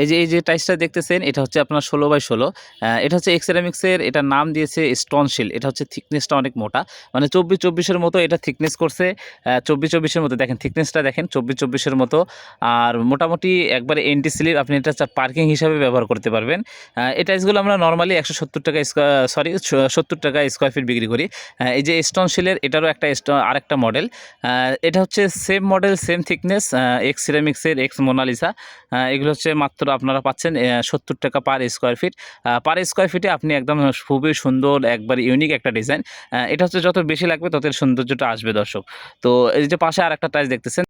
এই যে এই যে টাইসটা দেখতেছেন, এটা হচ্ছে আপনার ষোলো বাই ষোলো। এটা হচ্ছে এক্সেরামিক্সের এটা নাম দিয়েছে স্টোনশিল এটা হচ্ছে থিকনেসটা অনেক মোটা। মানে চব্বিশ চব্বিশের মতো এটা থিকনেস করছে। চব্বিশ চব্বিশের মতো, দেখেন থিকনেসটা দেখেন, চব্বিশ চব্বিশের মতো। আর মোটামুটি একবারে এন্টি স্লিপ আপনি এটা পার্কিং হিসাবে ব্যবহার করতে পারবেন। এই টাইসগুলো আমরা নর্মালি একশো সত্তর টাকা সরি সত্তর টাকা স্কোয়ার ফিট বিক্রি করি। এই যে স্টোনশিলের এটারও একটা আরেকটা মডেল এটা হচ্ছে same model same thickness X সিরামিক্সের X Mona Lisa এগুলো হচ্ছে মাত্র আপনারা পাচ্ছেন সত্তর টাকা per square feet per square ফিটে আপনি একদম খুবই সুন্দর, একবার ইউনিক একটা ডিজাইন এটা হচ্ছে যত বেশি লাগবে তত সৌন্দর্যটা আসবে দর্শক। তো এই যে পাশে আর একটা টাইস দেখতেছেন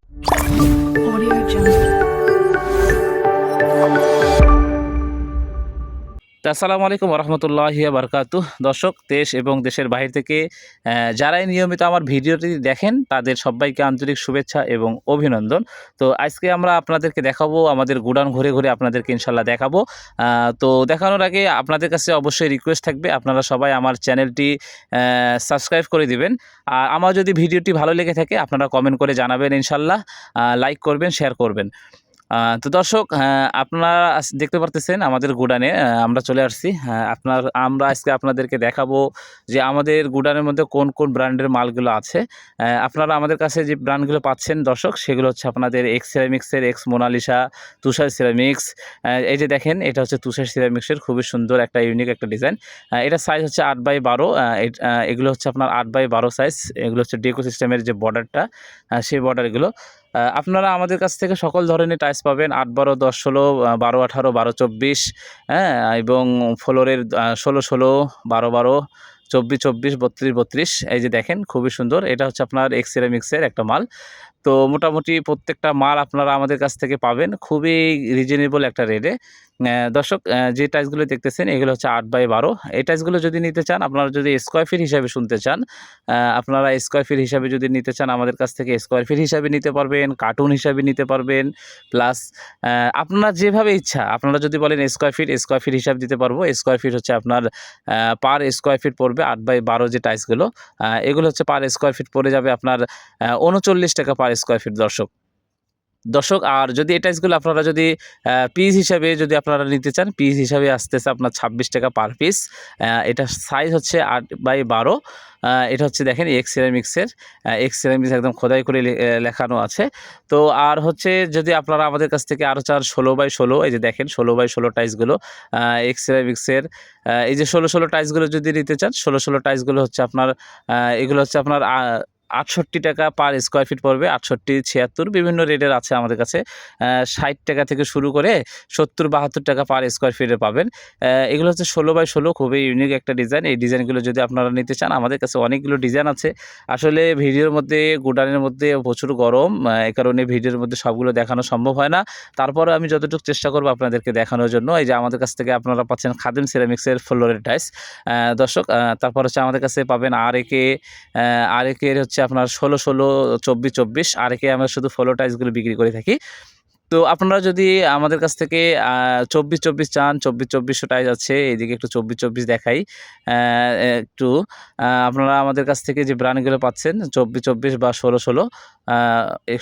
তো আসসালামু আলাইকুম রহমতুল্লাহ বারকাতু দর্শক, দেশ এবং দেশের বাইরে থেকে যারাই নিয়মিত আমার ভিডিওটি দেখেন, তাদের সবাইকে আন্তরিক শুভেচ্ছা এবং অভিনন্দন। তো আজকে আমরা আপনাদেরকে দেখাবো, আমাদের গুডান ঘুরে ঘুরে আপনাদেরকে ইনশাল্লাহ দেখাবো। তো দেখানোর আগে আপনাদের কাছে অবশ্যই রিকোয়েস্ট থাকবে, আপনারা সবাই আমার চ্যানেলটি সাবস্ক্রাইব করে দিবেন। আর আমার যদি ভিডিওটি ভালো লেগে থাকে, আপনারা কমেন্ট করে জানাবেন ইনশাল্লাহ লাইক করবেন শেয়ার করবেন। তো দর্শক আহ, আপনারা দেখতে পারতেছেন আমাদের গুডানে আমরা চলে আসছি হ্যাঁ, আপনার আমরা আজকে আপনাদেরকে দেখাবো যে আমাদের গুডানের মধ্যে কোন কোন ব্র্যান্ডের মালগুলো আছে আপনারা আমাদের কাছে যে ব্র্যান্ডগুলো পাচ্ছেন দর্শক সেগুলো হচ্ছে আপনাদের X সিরামিক্সের X Mona Lisa Tushar ceramics এই যে দেখেন এটা হচ্ছে তুষার সিরামিক্সের খুবই সুন্দর একটা ইউনিক একটা ডিজাইন এটা সাইজ হচ্ছে আট বাই বারো এগুলো হচ্ছে আপনার আট বাই বারো সাইজ এগুলো হচ্ছে ডেকো সিস্টেমের যে বর্ডারটা সেই বর্ডারগুলো আপনারা আমাদের কাছ থেকে সকল ধরনের টাইলস পাবেন। আট, বারো, দশ, ষোলো বারো, আঠারো, বারো, চব্বিশ হ্যাঁ এবং ফ্লোরের ষোলো ষোলো, বারো বারো, চব্বিশ চব্বিশ, বত্রিশ বত্রিশ। এই যে দেখেন, খুবই সুন্দর। এটা হচ্ছে আপনার এক্সিরামিক্সের একটা মাল। তো মোটামুটি প্রত্যেকটা মাল আপনারা আমাদের কাছ থেকে পাবেন। খুবই রিজনেবল একটা রেটে দর্শক যে টাইসগুলো দেখতেছেন, এগুলো হচ্ছে আট বাই বারো। এই টাইসগুলো যদি নিতে চান, আপনারা যদি স্কোয়ার ফিট হিসাবে শুনতে চান আপনারা স্কোয়ার ফিট হিসাবে যদি নিতে চান, আমাদের কাছ থেকে স্কোয়ার ফিট হিসাবে নিতে পারবেন কার্টুন হিসাবে নিতে পারবেন প্লাস আপনার যেভাবে ইচ্ছা, আপনারা যদি বলেন স্কোয়ার ফিট স্কোয়ার ফিট হিসাব দিতে পারব। স্কোয়ার ফিট হচ্ছে আপনার পার স্কোয়ার ফিট পড়বে আট বাই বারো যে টাইসগুলো এগুলো হচ্ছে পার স্কোয়ার ফিট পড়ে যাবে আপনার উনচল্লিশ টাকা পার স্কোয়ার ফিট দর্শক। দর্শক, আর যদি এই টাইসগুলো আপনারা যদি পিস হিসাবে যদি আপনারা নিতে চান পিস হিসাবে আসতেছে আপনার ছাব্বিশ টাকা পার পিস এটা সাইজ হচ্ছে আট বাই বারো। এটা হচ্ছে দেখেন এক্স সিরামিক্সের এক্স সিরামিক্স একদম খোদাই করে লেখানো আছে। তো আর হচ্ছে যদি আপনারা আমাদের কাছ থেকে আরও চান ষোলো বাই ষোলো, এই যে দেখেন ষোলো বাই ষোলো টাইসগুলো এক্স সিরামিক্সের এই যে ষোলো ষোলো টাইসগুলো যদি নিতে চান, ষোলো ষোলো টাইসগুলো হচ্ছে আপনার এগুলো হচ্ছে আপনার আটষট্টি টাকা পার স্কোয়ার ফিট পড়বে, আটষট্টি, ছিয়াত্তর, বিভিন্ন রেটের আছে আমাদের কাছে। ষাট টাকা থেকে শুরু করে সত্তর, বাহাত্তর টাকা পার স্কোয়ার ফিটে পাবেন। এগুলো হচ্ছে ষোলো বাই ষোলো, খুবই ইউনিক একটা ডিজাইন এই ডিজাইনগুলো যদি আপনারা নিতে চান, আমাদের কাছে অনেকগুলো ডিজাইন আছে। আসলে ভিডিওর মধ্যে, গুডানের মধ্যে প্রচুর গরম। এই কারণে ভিডিওর মধ্যে সবগুলো দেখানো সম্ভব হয় না। তারপরে আমি যতটুকু চেষ্টা করব আপনাদেরকে দেখানোর জন্য, এই যে আমাদের কাছ থেকে আপনারা পাচ্ছেন খাদিম সিরামিক্সের ফ্লোরের টাইস দর্শক তারপর হচ্ছে আমাদের কাছে পাবেন আর একে আর একের হচ্ছে আপনার ষোলো ষোলো চব্বিশ চব্বিশ আর একে আমরা শুধু ফলো টাইসগুলো বিক্রি করে থাকি। তো আপনারা যদি আমাদের কাছ থেকে চব্বিশ চব্বিশ চান, চব্বিশ চব্বিশশো টাইস আছে এইদিকে একটু চব্বিশ চব্বিশ দেখাই একটু আপনারা আমাদের কাছ থেকে যে ব্র্যান্ডগুলো পাচ্ছেন, চব্বিশ চব্বিশ বা ষোলো ষোলো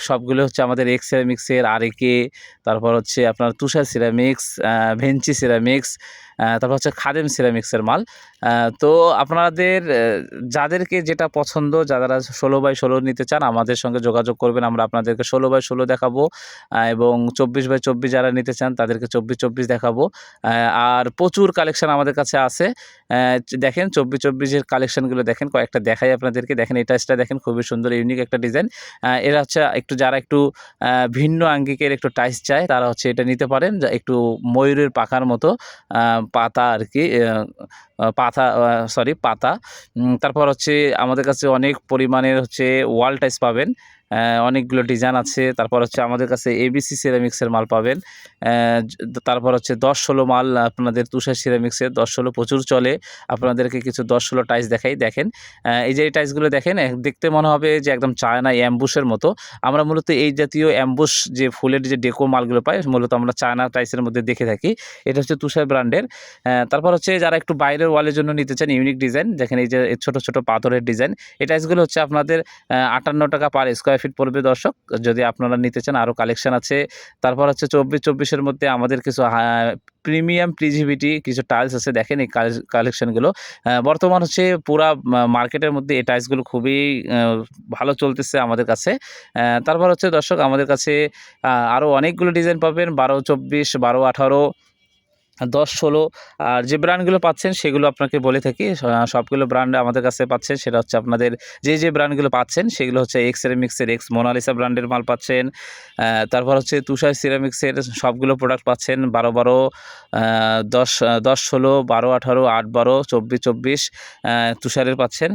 সবগুলো হচ্ছে আমাদের এক্স সিরামিক্সের আর একে তারপর হচ্ছে আপনার তুষার সিরামিক্স ভেঞ্চি সিরামিক্স তারপর হচ্ছে খাদেম সিরামিক্সের মাল তো আপনাদের যাদেরকে যেটা পছন্দ, যারা ষোলো বাই ষোলো নিতে চান, আমাদের সঙ্গে যোগাযোগ করবেন, আমরা আপনাদেরকে ষোলো বাই ষোলো দেখাবো এবং চব্বিশ বাই চব্বিশ যারা নিতে চান তাদেরকে চব্বিশ চব্বিশ দেখাবো। আর প্রচুর কালেকশান আমাদের কাছে আছে। দেখেন চব্বিশ চব্বিশের কালেকশানগুলো দেখেন, কয়েকটা দেখাই আপনাদেরকে। দেখেন, এই টাইসটা দেখেন, খুবই সুন্দর ইউনিক একটা ডিজাইন এরা হচ্ছে একটু, যারা একটু ভিন্ন আঙ্গিকের একটু টাইস চায়, তারা হচ্ছে এটা নিতে পারেন। যা, একটু ময়ূরের পাখার মতো পাতা আর কি পাতা সরি পাতা। তারপর হচ্ছে আমাদের কাছে অনেক পরিমাণের হচ্ছে ওয়াল টাইস পাবেন। অনেকগুলো ডিজাইন আছে। তারপর হচ্ছে আমাদের কাছে এবিসি সিরামিক্সের মাল পাবেন। তারপর হচ্ছে দশ ষোলো মাল আপনাদের তুষার সিরামিক্সের দশ ষোলো প্রচুর চলে। আপনাদেরকে কিছু দশ ষোলো টাইস দেখাই, দেখেন। এই যে এই টাইসগুলো দেখেন দেখতে মনে হবে যে একদম চায়না অ্যাম্বুসের মতো। আমরা মূলত এই জাতীয় অ্যাম্বুস যে ফুলের যে ডেকো মালগুলো পাই, মূলত আমরা চায়না টাইসের মধ্যে দেখে থাকি। এটা হচ্ছে তুষার ব্র্যান্ডের তারপর হচ্ছে যারা একটু বাইরের ওয়ালের জন্য নিতে চান ইউনিক ডিজাইন দেখেন এই যে ছোট ছোট পাথরের ডিজাইন এই টাইসগুলো হচ্ছে আপনাদের আটান্ন টাকা পার স্কোয়ার ফিট পড়বে দর্শক। যদি আপনারা নিতে চান আরও কালেকশন আছে। তারপর হচ্ছে চব্বিশ, চব্বিশের মধ্যে আমাদের কিছু প্রিমিয়াম প্রিজিভিটি কিছু টাইলস আছে। দেখেন এই কালেকশনগুলো বর্তমান হচ্ছে পুরা মার্কেটের মধ্যে এই টাইলসগুলো খুবই ভালো চলতেছে আমাদের কাছে। তারপর হচ্ছে দর্শক আমাদের কাছে আরও অনেকগুলো ডিজাইন পাবেন। বারো, চব্বিশ, বারো, আঠারো দশ, ষোলো, আর যে ব্র্যান্ডগুলো পাচ্ছেন সেগুলো আপনাকে বলে থাকি সবগুলো ব্র্যান্ড আমাদের কাছে পাচ্ছেন, সেটা হচ্ছে আপনাদের যে যে ব্র্যান্ডগুলো পাচ্ছেন, সেগুলো হচ্ছে এক্স সিরামিক্সের এক্স মোনালিসা ব্র্যান্ডের মাল পাচ্ছেন তারপর হচ্ছে তুষার সিরামিক্সের সবগুলো প্রোডাক্ট পাচ্ছেন, বারো বারো দশ দশ, ষোলো, বারো, আঠারো, আট, বারো, চব্বিশ চব্বিশ তুষারের পাচ্ছেন।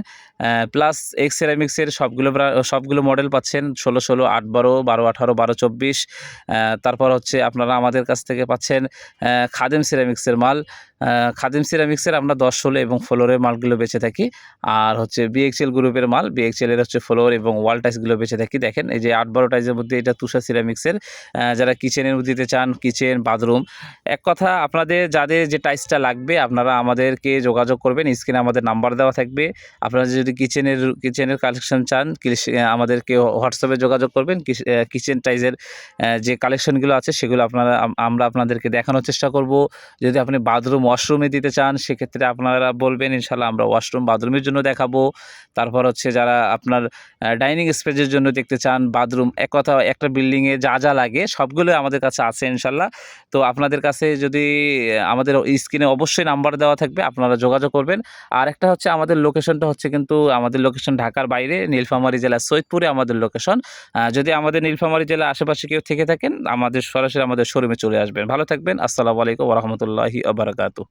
প্লাস এক্স সিরামিক্সের সবগুলো সবগুলো মডেল পাচ্ছেন ষোলো ষোলো, আট, বারো বারো, আঠারো, বারো, চব্বিশ। তারপর হচ্ছে আপনারা আমাদের কাছ থেকে পাচ্ছেন খাদেম সিরামিক্সের মাল। খাদিম সিরামিক্সের আমরা দশ ষোলো এবং ফ্লোরের মালগুলো বেচে থাকি। আর হচ্ছে বিএক্সএল গ্রুপের মাল বিএক্সএল এর হচ্ছে ফ্লোর এবং ওয়াল টাইসগুলো বেচে থাকি। দেখেন, এই যে আট বারো টাইসের মধ্যে এটা তুষার সিরামিক্সের। যারা কিচেনের দিতে চান, কিচেন, বাথরুম, এক কথা আপনাদের যাদের যে টাইসটা লাগবে, আপনারা আমাদেরকে যোগাযোগ করবেন। স্ক্রিনে আমাদের নাম্বার দেওয়া থাকবে। আপনারা যদি কিচেনের কিচেনের কালেকশন চান আমাদেরকে হোয়াটসঅ্যাপে যোগাযোগ করবেন। কিচেন টাইজের যে কালেকশনগুলো আছে, সেগুলো আপনারা আমরা আপনাদেরকে দেখানোর চেষ্টা করব। যদি আপনি বাথরুম ওয়াশরুমে দিতে চান, সেক্ষেত্রে আপনারা বলবেন ইনশাল্লাহ আমরা ওয়াশরুম বাথরুমের জন্য দেখাবো। তারপর হচ্ছে যারা আপনার ডাইনিং স্পেসের জন্য দেখতে চান বাথরুম এক কথা, একটা বিল্ডিংয়ে যা যা লাগে, সবগুলো আমাদের কাছে আছে ইনশাল্লাহ তো আপনাদের কাছে যদি আমাদের স্ক্রিনে অবশ্যই নাম্বার দেওয়া থাকবে, আপনারা যোগাযোগ করবেন। আর একটা হচ্ছে আমাদের লোকেশনটা হচ্ছে কিন্তু আমাদের লোকেশন ঢাকার বাইরে, নীলফামারী জেলা সৈয়দপুরে আমাদের লোকেশন যদি আমাদের নীলফামারী জেলা আশেপাশে কেউ থেকে থাকেন, আমাদের সরাসরি আমাদের শোরুমে চলে আসবেন। ভালো থাকবেন, আসসালামু আলাইকুম রহমতুল্লাহি আবরাকাতু tuh.